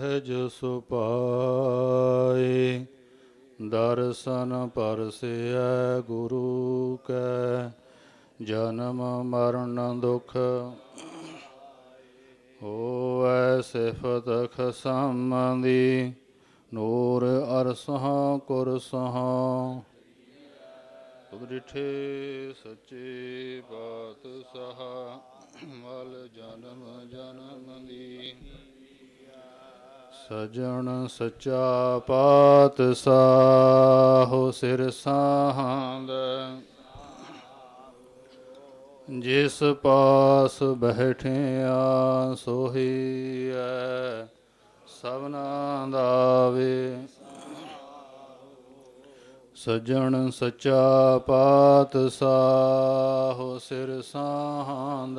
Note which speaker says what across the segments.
Speaker 1: ਸਹਿਜ ਸੁਪਾਏ ਦਰਸ਼ਨ ਪਰਸਿਐ ਗੁਰੂ ਕੈ, ਜਨਮ ਮਰਨ ਦੁਖ ਹੋਵੈ ਸਿਫਤ ਖਸਮਦੀ ਨੂਰ ਅਰਸਹਾਂ ਕੁਰਸਹਾਂ ਤੁਧ ਡਿਠੇ ਸੱਚੇ ਪਾਤਸ਼ਾਹ, ਮਲ ਜਨਮ ਜਨਮ ਦੀ। ਸਜਣ ਸੱਚਾ ਪਾਤਸ਼ਾਹ ਸਿਰ ਸਾਹੰਦ ਜਿਸ ਪਾਸ ਬੈਠਿਆ ਸੋਹੀਐ ਸਭਨਾ ਦਾ ਵੇ। ਸਜਣ ਸੱਚਾ ਪਾਤਸ਼ਾਹ ਸਿਰ ਸਾਹੰਦ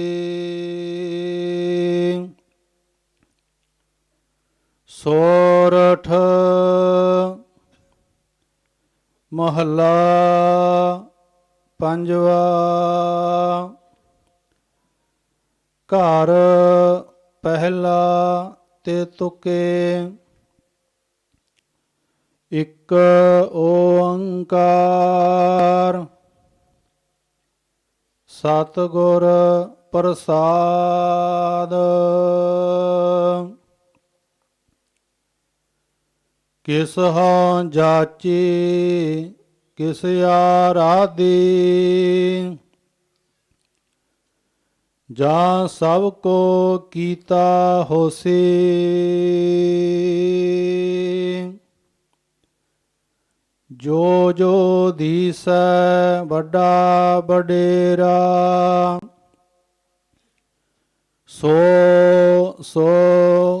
Speaker 1: ਸੋਰਠ ਮਹੱਲਾ ਪੰਜਵਾ ਘਰ ਪਹਿਲਾ ਤੇ ਤੁਕੇ ਇੱਕ ਓੰਕਾਰ ਸਤਿਗੁਰ ਪ੍ਰਸਾਦ ਕਿਸ ਹਾਂ ਜਾਚੀ, ਕਿਸ ਆਰਾਧੀ। ਜਾਂ ਸਭ ਕੋ ਕੀਤਾ ਹੋਸੀ। ਜੋ ਜੋ ਦੀਸੈ ਵੱਡਾ ਵਡੇਰਾ, ਸੋ ਸੋ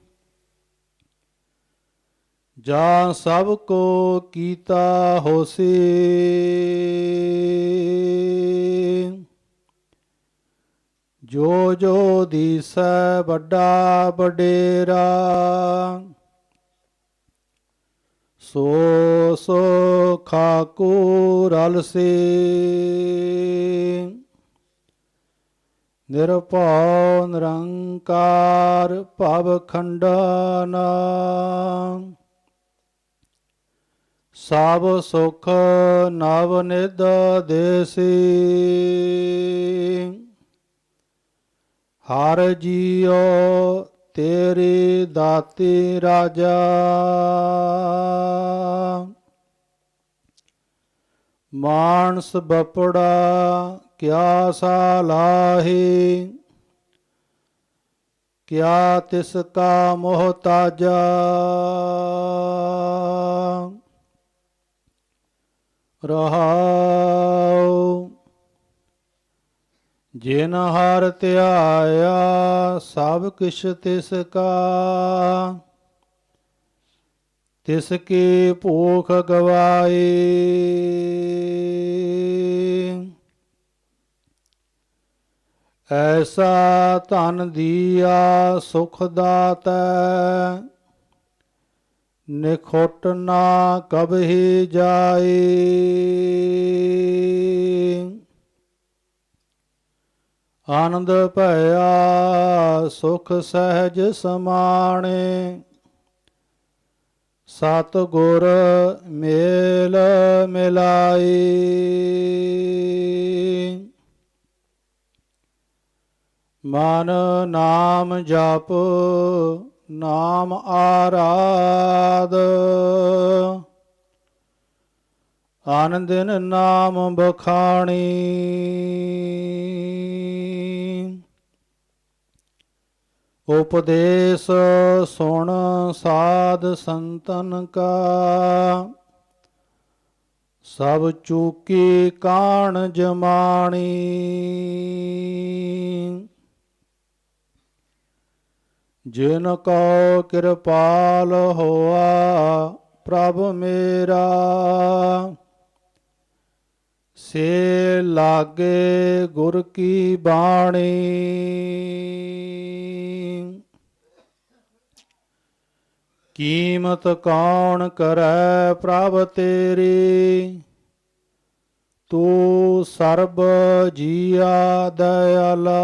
Speaker 1: ਜਾਂ ਸਭ ਕੋ ਕੀਤਾ ਹੋਸੀ। ਜੋ ਜੋ ਦੀਸੈ ਵੱਡਾ ਵਡੇਰਾ, ਸੋ ਸੋ ਖਾਕੂ ਰਲ ਸੇ ਨਿਰਭਉ ਨਿਰੰਕਾਰ ਭਵ ਖੰਡਨਾ। ਸਭ ਸੁਖ ਨਵ ਨਿਧ ਦੇਸੀ। ਹਰ ਜੀਉ ਤੇਰੀ ਦਾਤੀ ਰਾਜਾ। ਮਾਨਸ ਬਪੜਾ ਕਿਆ ਸਾਲਾਹੀ। ਕਿਆ ਤਿਸ ਕਾ ਮੋਹਤਾਜਾ ਰਹਾਉ। ਜਿਨ ਹਰ ਧਿਆਇਆ, ਸਭ ਕਿਛ ਤਿਸ ਕਾ। ਤਿਸ ਕੀ ਭੂਖ ਗਵਾਈ ਐਸਾ ਧਨ ਦੀਆ ਸੁਖ ਦਾਤੈ। ਨਿਖੋਟ ਨਾ ਕਬਹੀ ਜਾਈ ਆਨੰਦ ਭਇਆ ਸੁਖ ਸਹਿਜ ਸਮਾਣੇ। ਸਤ ਗੁਰ ਮੇਲ ਮਿਲਾਈ ਮਨ ਨਾਮ ਜਪ ਨਾਮ ਆਰਾਧ। ਆਨੰਦਿਨ ਨਾਮ ਬਖਾਣੀ। ਉਪਦੇਸ਼ ਸੁਣ ਸਾਧ ਸੰਤਨ ਕਾ। ਸਭ ਚੂਕੀ ਕਾਣ ਜਮਾਣੀ। ਜਿਨ ਕੋ ਕਿਰਪਾਲ ਹੋਆ, ਪ੍ਰਭ ਮੇਰਾ। ਸੇ ਲਾਗੇ ਗੁਰ ਕੀ ਬਾਣੀ। ਕੀਮਤ ਕੌਣ ਕਰੈ ਪ੍ਰਭ ਤੇਰੀ? ਤੂੰ ਸਰਬ ਜੀਆ ਦਇਆਲਾ।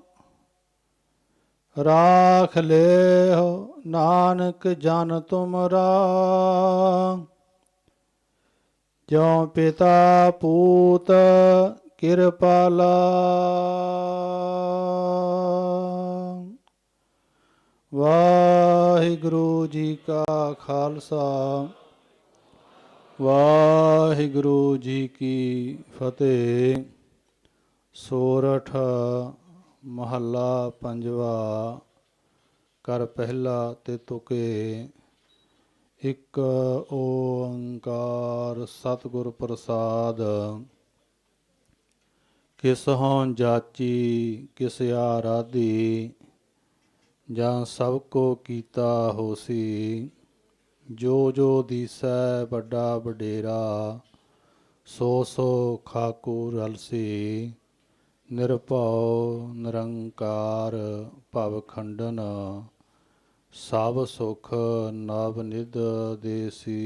Speaker 1: ਰਾਖ ਲੈ ਨਾਨਕ ਜਨ ਤੁਮਰਾ। ਜਿਉ ਪਿਤਾ ਪੂਤ ਕਿਰਪਾਲਾ। ਵਾਹਿਗੁਰੂ ਜੀ ਕਾ ਖਾਲਸਾ। ਵਾਹਿਗੁਰੂ ਜੀ ਕੀ ਫਤਿਹ। ਸੋਰਠ ਮਹੱਲਾ ਪੰਜਵਾ ਕਰ ਪਹਿਲਾ ਤੇ ਤੁਕੇ। ਇੱਕ ਓੰਕਾਰ ਸਤਿਗੁਰ ਪ੍ਰਸਾਦ। ਕਿਸ ਹੋਂ ਜਾਚੀ, ਕਿਸ ਆਰਾਧੀ, ਜਾਂ ਸਭ ਕੋ ਕੀਤਾ ਹੋਸੀ। ਜੋ ਜੋ ਦੀਸੈ ਵੱਡਾ ਵਡੇਰਾ, ਸੋ ਸੋ ਖਾਕੂ ਰਲਸੀ। ਨਿਰਭਉ ਨਿਰੰਕਾਰ ਭਵ ਖੰਡਨ ਸਭ ਸੁਖ ਨਵ ਨਿਦ ਦੇਸੀ।